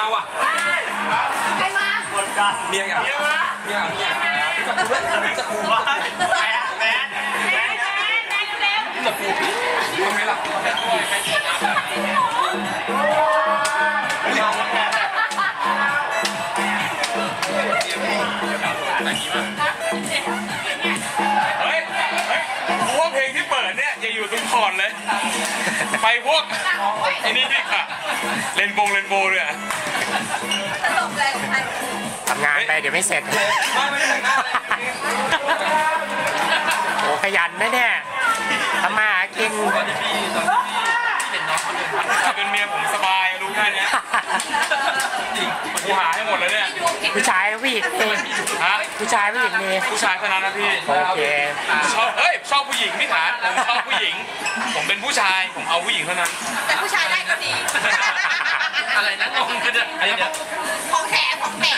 าว่ะใครมาเมียอะเมียมาเมียเมียจะกูจะกูว่าแมนแมนแมนจะกูทำไมล่ะเฮ้ยเฮ้ยกูว่าเพลงที่เปิดเนี่ยอย่าอยู่ตรงคอนเลย ไปพวกไอ้นี่ดิค่ะ เลนโบงเลนโบเลยอะ ตลกเลยใครทำงานไปเดี๋ยวไม่เสร็จไม่ได้แต่งหน้าโอ้ขยันนะเนี่ยทำมาหากินเป็นเมียผมสบายรู้แค่เนี้ยกูหาให้หมดเลยเนี่ยผู้ชายผู้หญิงมีฮะผู้ชายผู้หญิงมี ผู้ชายเท่านั้นนะพี่โอเค ชอบเอ้ยชอบผู้หญิงพี่ฐานผมชอบผู้หญิง ผมเป็นผู้ชายผมเอาผู้หญิงเท่านั้นแต่ผู้ชายได้ก็ดี ขึ้เนี่ยไอ้เนี่องแถมของแถม